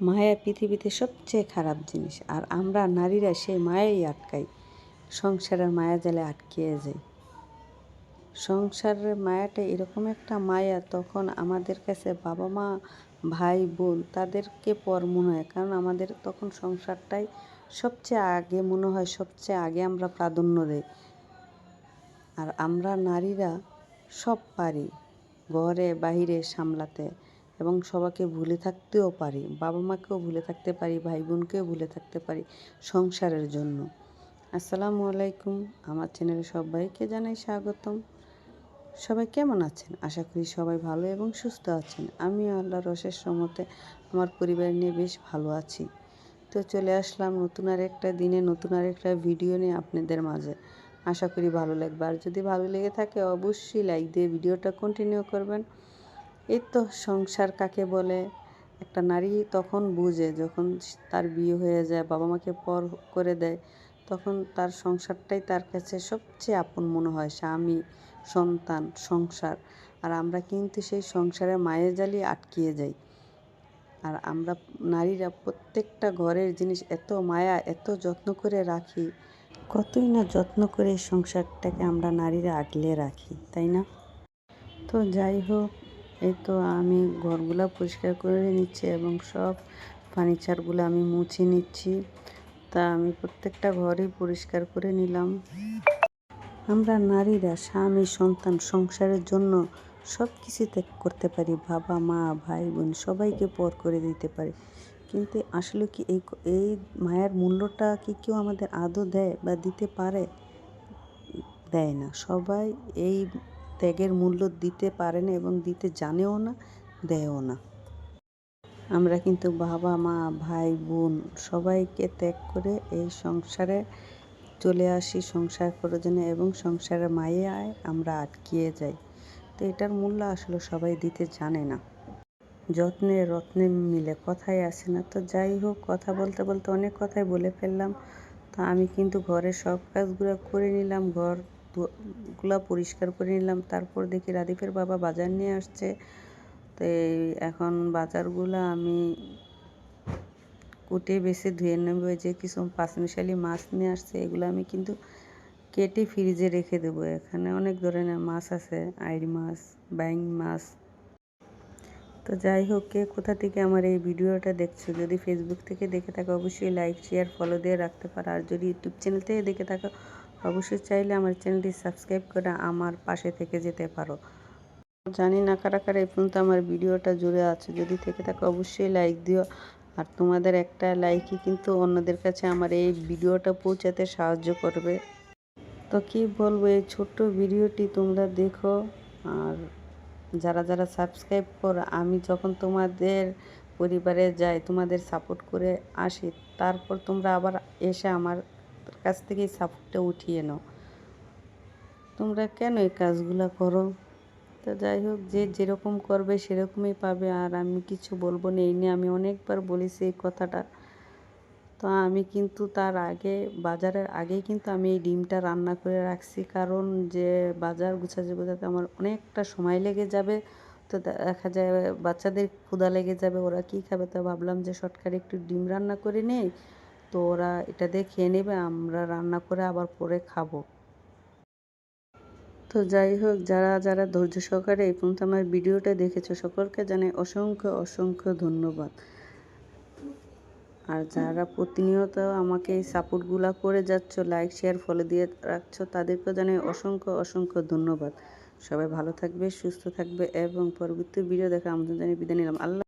মায়া পৃথিবীতে সবচেয়ে খারাপ জিনিস। আর আমরা নারীরা সেই মায়াই আটকাই। সংসারের মায়া জালে আটকিয়ে যাই। সংসারের মায়াটা এরকম একটা মায়া তখন আমাদের কাছে বাবা মা, ভাই, বোন তাদেরকে পর মনে হয়। কারণ আমাদের তখন সংসারটাই সবচেয়ে আগে মনে হয় সবচেয়ে আগে আমরা প্রাধান্য দেই। আর আমরা নারীরা সব পারি। ঘরে, বাহিরে, সামলাতে। এবং সবাইকে ভুলে থাকতেও পারি, বাবা মাকেও ভুলে থাকতে পারি ভাই বোনকেও ভুলে থাকতে পারি সংসারের জন্য। আসসালামু আলাইকুম, আমার চ্যানেলে সবাইকে জানাই স্বাগতম। সবাই কেমন আছেন? আশা করি সবাই ভালো এবং সুস্থ আছেন। আমি আল্লাহর রসের সমতে আমার পরিবার নিয়ে বেশ ভালো আছি। তো চলে আসলাম নতুন আর একটা দিনে, নতুন আর একটা ভিডিও নিয়ে আপনাদের মাঝে। আশা করি ভালো লাগবে। আর যদি ভালো লেগে থাকে, অবশ্যই লাইক দিয়ে ভিডিওটা কন্টিনিউ করবেন। এই তো সংসার কাকে বলে? একটা নারী তখন বুঝে যখন তার বিয়ে হয়ে যায়, বাবা মাকে পর করে দেয়, তখন তার সংসারটাই তার কাছে সবচেয়ে আপন মনে হয়, স্বামী, সন্তান, সংসার। আর আমরা কিন্তু সেই সংসারে মায়ের জালি আটকিয়ে যাই। আর আমরা নারীরা প্রত্যেকটা ঘরের জিনিস এত মায়া, এত যত্ন করে রাখি। কতই না যত্ন করে সংসারটাকে আমরা নারীরা আগলে রাখি, তাই না? তো যাই হোক এই তো আমি ঘরগুলো পরিষ্কার করে নিচ্ছি এবং সব ফার্নিচারগুলো আমি মুছে নিচ্ছি। তা আমি প্রত্যেকটা ঘরই পরিষ্কার করে নিলাম। আমরা নারীরা, স্বামী, সন্তান সংসারের জন্য সব কিছু ত্যাগ করতে পারি। বাবা, মা, ভাই, বোন সবাইকে পর করে দিতে পারি। কিন্তু আসলে কি এই এই মায়ের মূল্যটা কি কেউ আমাদের আদৌ দেয় বা দিতে পারে? দেয় না। সবাই এই ত্যাগের মূল্য দিতে পারে না এবং দিতে জানেও না, দেয়ও না। আমরা কিন্তু বাবা, মা, ভাই, বোন সবাইকে ত্যাগ করে এই সংসারে চলে আসি, সংসার করার জন্য এবং সংসারের মায়ায় আমরা আটকিয়ে যাই। তো এটার মূল্য আসলে সবাই দিতে জানে না। যত্নে রত্নে মিলে কথাই আসে না। তো যাই হোক, কথা বলতে বলতে অনেক কথাই বলে ফেললাম। তো আমি কিন্তু ঘরের সব কাজগুলো করে নিলাম, ঘর গুলা পরিষ্কার করে নিলাম। তারপর দেখি রাদীপের বাবা বাজার নিয়ে আসছে। তো এখন বাজারগুলো আমি কুটে বেছে ধুয়ে নেব। যে কিছু পাঁচমিশালি মাছ নিয়ে আসছে, এগুলো আমি কিন্তু কেটে ফ্রিজে রেখে দেবো। এখানে অনেক ধরনের মাছ আছে, আইড় মাছ ব্যাং মাছ। তো যাই হোক, কে কোথা থেকে আমার এই ভিডিওটা দেখছ? যদি ফেসবুক থেকে দেখে থাকো, অবশ্যই লাইক শেয়ার ফলো দিয়ে রাখতে পারো। আর যদি ইউটিউব চ্যানেল থেকে দেখে থাকো অবশ্যই চাইলে আমার চ্যানেলটি সাবস্ক্রাইব করে আমার পাশে থেকে যেতে পারো। জানি না কারা কারা এই পর্যন্ত আমার ভিডিওটা জুড়ে আছে। যদি থেকে থাকে অবশ্যই লাইক দিও। আর তোমাদের একটা লাইকই কিন্তু অন্যদের কাছে আমার এই ভিডিওটা পৌঁছাতে সাহায্য করবে। তো কি বলব, এই ছোট্ট ভিডিওটি তোমরা দেখো। আর যারা যারা সাবস্ক্রাইব করো, আমি যখন তোমাদের পরিবারে যাই, তোমাদের সাপোর্ট করে আসি, তারপর তোমরা আবার এসে আমার কাছ থেকে সাপোর্টটা উঠিয়ে নাও। তোমরা কেন এই কাজগুলো করো? তো যাই হোক, যে যেরকম করবে সেরকমই পাবে। আর আমি কিছু বলব না, এই নিয়ে আমি অনেকবার বলেছি এই কথাটা। তো আমি কিন্তু তার আগে, বাজারের আগেই কিন্তু আমি এই ডিমটা রান্না করে রাখছি। কারণ যে বাজার গুছাতে গোছাতে আমার অনেকটা সময় লেগে যাবে। তো দেখা যায় বাচ্চাদের ক্ষুদা লেগে যাবে, ওরা কি খাবে? তো ভাবলাম যে শর্টকাট একটু ডিম রান্না করে নেই। তো ওরা এটা দিয়ে খেয়ে নেবে, আমরা রান্না করে আবার পরে খাব। তো যাই হোক, যারা যারা ধৈর্য সহকারে এই পর্যন্ত আমার ভিডিওটা দেখেছ, সকলকে জানাই অসংখ্য অসংখ্য ধন্যবাদ। আর যারা প্রতিনিয়ত আমাকে এই সাপোর্টগুলো করে যাচ্ছ, লাইক, শেয়ার, ফলো দিয়ে রাখছো, তাদেরকেও জানাই অসংখ্য অসংখ্য ধন্যবাদ। সবাই ভালো থাকবে, সুস্থ থাকবে, এবং পরবর্তী ভিডিও দেখা আমাদের জানিয়ে বিদায় নিলাম। আল্লাহ